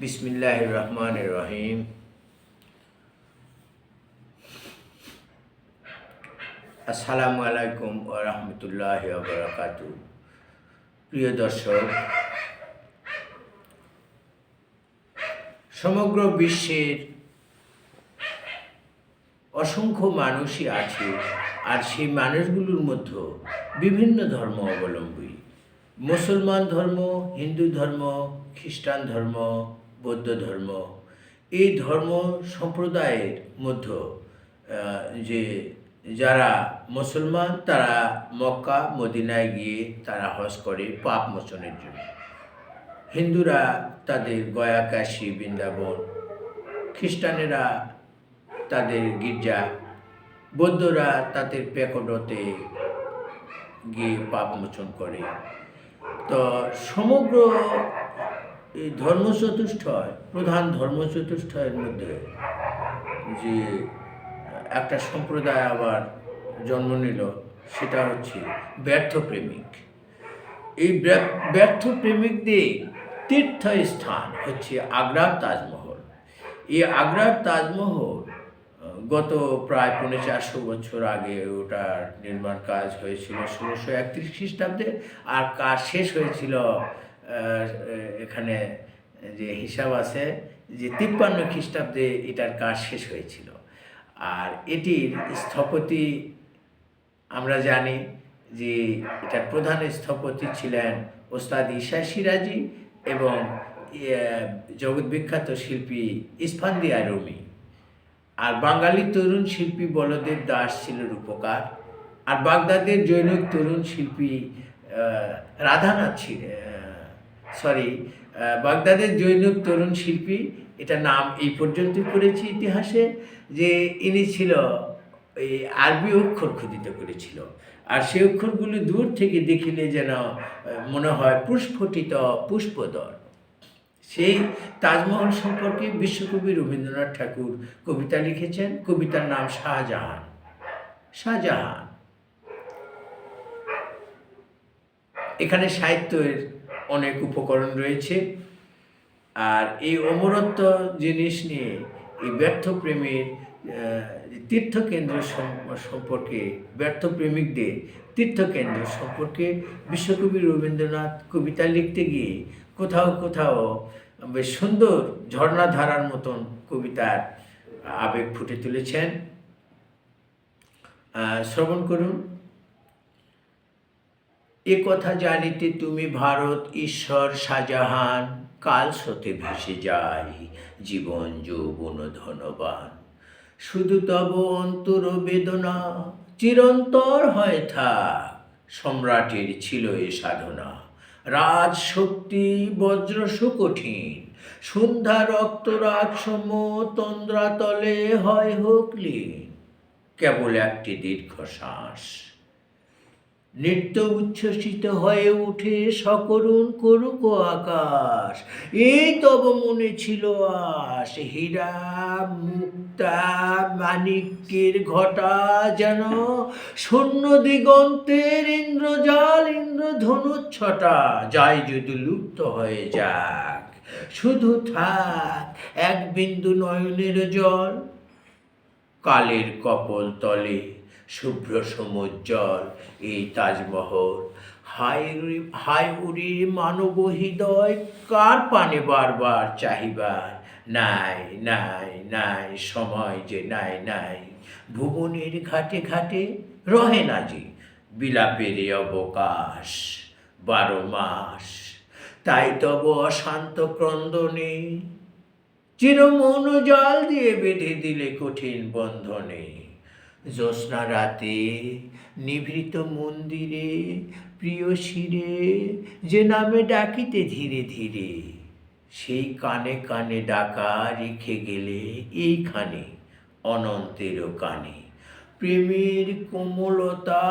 বিসমিল্লাহ রহমান রহিম আসসালামু আলাইকুম ও রহমতুল্লাহ বরকাতু প্রিয় দর্শক, সমগ্র বিশ্বের অসংখ্য মানুষই আছে আর সেই মানুষগুলোর মধ্যে বিভিন্ন ধর্ম অবলম্বী। মুসলমান ধর্ম, হিন্দু ধর্ম, খ্রিস্টান ধর্ম বৌদ্ধ ধর্ম। এই ধর্ম সম্প্রদায়ের মধ্যে যে যারা মুসলমান, তারা মক্কা, মদিনায় গিয়ে তারা হজ করে পাপ মোচনের জন্য। হিন্দুরা তাদের গয়া, কাশী, বৃন্দাবন, খ্রিস্টানেরা তাদের গির্জা, বৌদ্ধরা তাদের পেকডতে গিয়ে পাপ মোচন করে। তো সমগ্র এই ধর্ম চতুষ্টয় প্রধান ধর্ম চতুষ্টয়ের মধ্যে যে একটা সম্প্রদায় আবার জন্ম নিল, সেটা হচ্ছে ব্যর্থ প্রেমিক। এই ব্য- ব্যর্থ প্রেমিকদের তীর্থস্থান হচ্ছে আগ্রার তাজমহল। এই আগ্রার তাজমহল, গত প্রায় পৌনে চারশো বছর আগে ওটার নির্মাণ কাজ হয়েছিল ষোলোশো একত্রিশ খ্রিস্টাব্দে, আর কাজ শেষ হয়েছিল এখানে যে হিসাব আছে যে তিপ্পান্ন খ্রিস্টাব্দে এটার কাজ শেষ হয়েছিল। আর এটির স্থপতি আমরা জানি যে এটার প্রধান স্থপতি ছিলেন ওস্তাদ ঈশা সিরাজি এবং জগৎ বিখ্যাত শিল্পী ইস্ফান্দিয়া রুমি আর বাঙালি তরুণ শিল্পী বলদেব দাস ছিল রূপকার। আর বাগদাদের জৈনিক তরুণ শিল্পী রাধানাথ সরি বাগদাদের জৈনিক তরুণ শিল্পী, এটা নাম এই পর্যন্ত করেছি ইতিহাসে, যে ইনি ছিল, এই আরবি অক্ষর খোদিত করেছিল। আর সেই অক্ষরগুলি দূর থেকে দেখিলে যেন মনে হয় পুষ্পটিত পুষ্পদর। সেই তাজমহল সম্পর্কে বিশ্বকবি রবীন্দ্রনাথ ঠাকুর কবিতা লিখেছেন। কবিতার নাম শাহজাহান। শাহজাহান। এখানে সাহিত্যের অনেক উপকরণ রয়েছে। আর এই অমরত্ব জিনিস নিয়ে এই ব্যর্থ প্রেমের তীর্থকেন্দ্র সম- সম্পর্কে ব্যর্থ প্রেমিকদের তীর্থকেন্দ্র সম্পর্কে বিশ্বকবি রবীন্দ্রনাথ কবিতা লিখতে গিয়ে কোথাও কোথাও বেশ সুন্দর ঝর্ণাধারার মতন কবিতার আবেগ ফুটে তুলেছেন। শ্রবণ করুন। এ কথা জানিতে তুমি ভারত ঈশ্বর শাহজাহান, কাল সতে ভেসে যাই জীবন যৌবন ধনবান। শুধু তব অন্তর বেদনা, চিরন্তর হয় থাক, সম্রাটের ছিল এ সাধনা। রাজ শক্তি বজ্র সুকঠিন সন্ধ্যা রক্তরাগ সম তন্দ্রাতলে হয় হোক কেবল একটি দীর্ঘ দীর্ঘশ্বাস নৃত্য উচ্ছ্বসিত হয়ে উঠে সকরুণ করুক আকাশ। এই তব মনে ছিল আস হীরা, মুক্তা মানিক্যের ঘটা যেন শূন্য দিগন্তের ইন্দ্রজাল ইন্দ্রধনু ছটা যাই যদি লুপ্ত হয়ে যাক। শুধু থাক, এক বিন্দু নয়নের জল, কালের কপল তলে শুভ্র সমুজ্জ্বল, এই তাজমহল। হাই হাই উরি মানব হৃদয়, কার পানে বারবার চাহিবার? নাই নাই নাই, সময় যে নাই নাই। ভুবনের ঘাটে ঘাটে রহে না যে বিলাপের অবকাশ, বারো মাস। তাই তব অশান্ত ক্রন্দনে চিরমৌন জল দিয়ে বেঁধে দিলে কঠিন বন্ধনে। জ্যোৎস্না রাতে, নিভৃত মন্দিরে, প্রিয় শিরে, যে নামে ডাকিতে ধীরে ধীরে, সেই কানে কানে ডাকা রেখে গেলে এইখানে অনন্তেরও কানে। প্রেমের কোমলতা,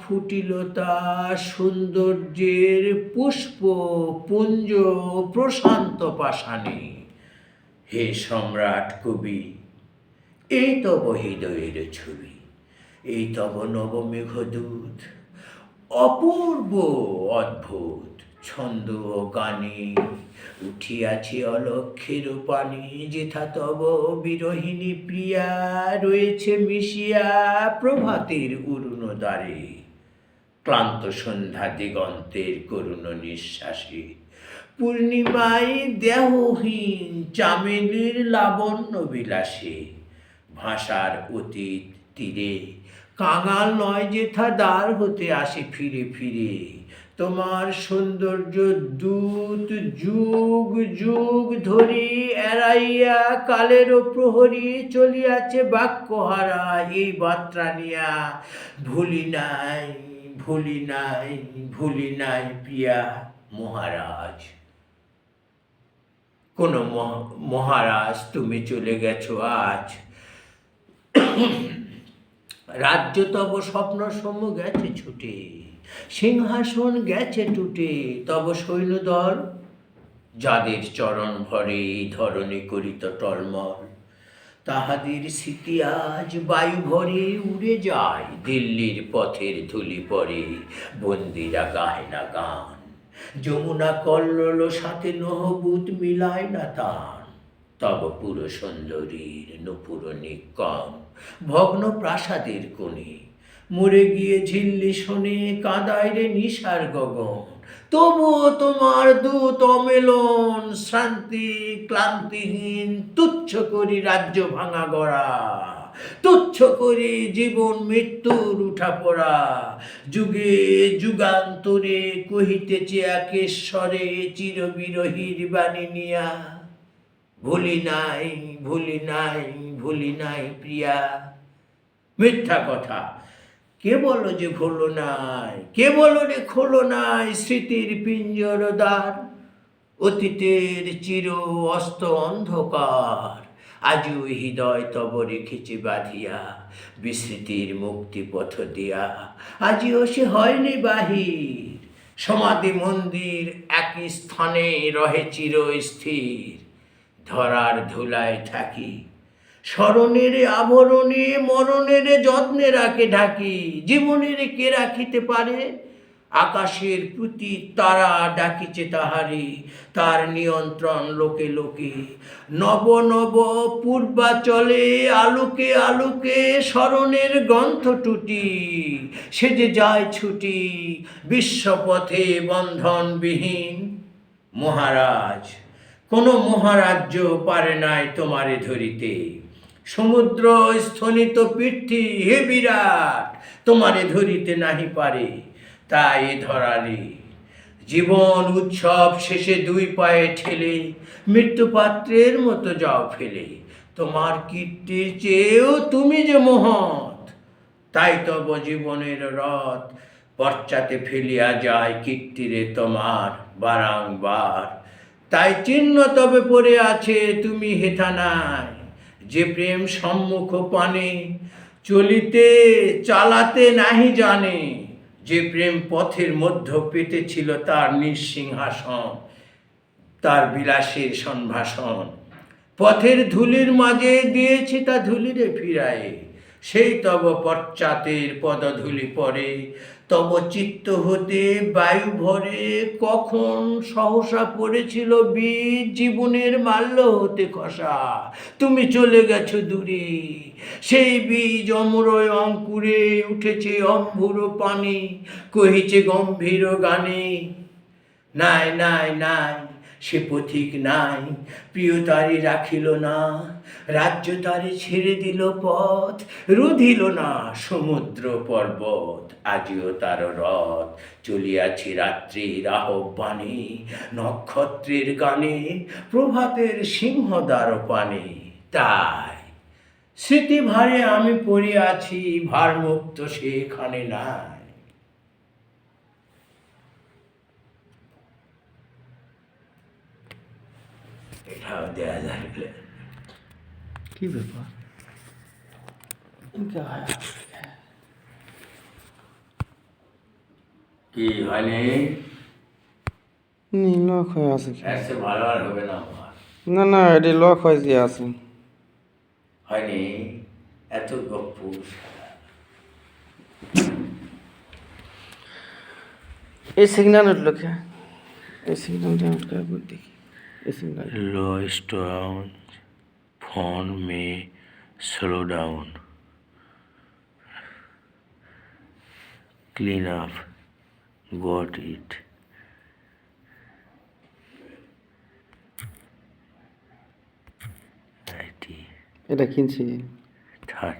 ফুটিলতা, সৌন্দর্যের পুষ্প, পুঞ্জ, প্রশান্ত পাশানে হে সম্রাট কবি এই তব হৃদয়ের ছবি, এই তব নবমেঘদূত অপূর্ব অদ্ভুত ছন্দ গানে উঠিয়াছে অলক্ষের পানি, যেথা তব বিরহিণী প্রিয়া রয়েছে মিশিয়া প্রভাতের উরুণ দ্বারে ক্লান্ত সন্ধ্যা দিগন্তের করুণ নিঃশ্বাসে পূর্ণিমায় দেহহীন চামেলির লাবণ্য বিলাসে ভাষার অতীত তীরে। কাঙাল নয় যেথা দ্বার হতে আসে ফিরে ফিরে। তোমার সৌন্দর্য দূত যুগ যুগ ধরি এড়াইয়া কালেরও প্রহরী চলিয়াছে বাক্যহারা এই বার্তা নিয়া। ভুলি নাই ভুলি নাই ভুলি নাই প্রিয়া মহারাজ। কোন মহ- মহারাজ তুমি চলে গেছো আজ। রাজ্য তব স্বপ্ন সম গেছে ছুটে, সিংহাসন গেছে টুটে, তব সৈন্যদল যাদের চরণ ভরে ধরনে করিত টলমল। তাহাদের স্মৃতি আজ বায়ু ভরে উড়ে যায়, দিল্লির পথের ধুলি পরে বন্দিরা গায় না গান। যমুনা কল্লোল সাথে নহবুত মিলায় না তান, তব পুরো সুন্দরীর নুপুর নিকম ভগ্ন প্রাসাদের কোণে। মরে গিয়ে ঝিল্লি শোনে, কাদায় রে নিশার গগন। তবুও তোমার দূত অমেলন শান্তি ক্লান্তিহীন, তুচ্ছ করি রাজ্য ভাঙা গড়া। তুচ্ছ করি জীবন মৃত্যুর উঠা পড়া। যুগে যুগান্তরে কহিতেছে একেশ্বরে চিরবিরহীর বাণী নিয়া। ভুলি নাই ভুলি নাই। ভুলি নাই প্রিয়া। মিথ্যা কথা। কে বলো যে খোলো নাই? কে বলো রে খোলো নাই স্মৃতির পিঞ্জর দ্বার? অতীতের চির অস্ত অন্ধকার। আজও হৃদয় তব রেখেছে বাঁধিয়া, বিস্মৃতির মুক্তি পথ দিয়া। আজিও সে হয়নি বাহির। সমাধি মন্দির একই স্থানে রহে চির স্থির ধরার ধুলায় থাকি স্মরণের আবরণে, মরণের যত্নে রাখে ঢাকি, জীবনের কে রাখিতে পারে? আকাশের প্রতি তারা ডাকিছে তাহারে, তার নিয়ন্ত্রণ লোকে লোকে। নব নব পূর্বাচলে আলোকে আলোকে স্মরণের গ্রন্থ টুটি, সে যে যায় ছুটি বিশ্বপথে বন্ধনবিহীন। মহারাজ, কোনো মহারাজ্য পারে নাই তোমারে ধরিতে। সমুদ্র স্থনিত পৃথ্বী হে বিরাট, তোমারে ধরিতে নাহি পারে। তাই ধরারে জীবন উৎসব শেষে দুই পায়ে ঠেলে মৃত্যুপাত্রের মতো যাও ফেলে। তোমার কীর্তির চেয়েও তুমি যে মহৎ, তাই তব জীবনের রথ পশ্চাতে ফেলিয়া যায় কীর্তিরে তোমার বারংবার। তাই চিহ্ন তবে পড়ে আছে তুমি হেথা নাই। যে প্রেম সম্মুখ পানে, চলিতে চালাতে নাহি জানে। যে প্রেম পথের মধ্য পেতেছিল তার নিঃসিংহাসন, তার বিলাসের সম্ভাষণ। পথের ধুলির মাঝে দিয়েছি তা ধুলিরে ফিরায়ে, সেই তব পশ্চাতের পদধূলি পরে তব চিত্ত হতে বায়ু ভরে কখন সহসা পড়েছিল বীজ জীবনের মাল্য হতে খসা। তুমি চলে গেছো দূরে, সেই বীজ অমরয় অঙ্কুরে উঠেছে অম্ভুর পানি, কহিছে গম্ভীর গানে, নাই নাই নাই। সে পথিক নাই, প্রিয় তারি রাখিল না, রাজ্য তারে ছেড়ে দিল পথ, রুধিল না সমুদ্র পর্বত, আজিও তার রথ, চলিয়াছি রাত্রির আহ্বানে, নক্ষত্রের গানে, প্রভাতের সিংহদ্বার পানে। তাই স্মৃতি ভারে আমি পড়ে আছি, ভারমুক্ত সেখানে নাই। এটাও দেয়া যাবে কি ব্যাপার? কি হয়নি? নি লক হয়ে আছে কি? এসে ভালো আর হবে না না না এটি লক হয়ে দিয়ে আছে। হয়নি? এত গপ্প। এই সিগন্যাল উঠল কে? এই সিগন্যালটা আমরা দেখি। Low phone may slow down. Clean up. Got it. IT. এটা কিনছি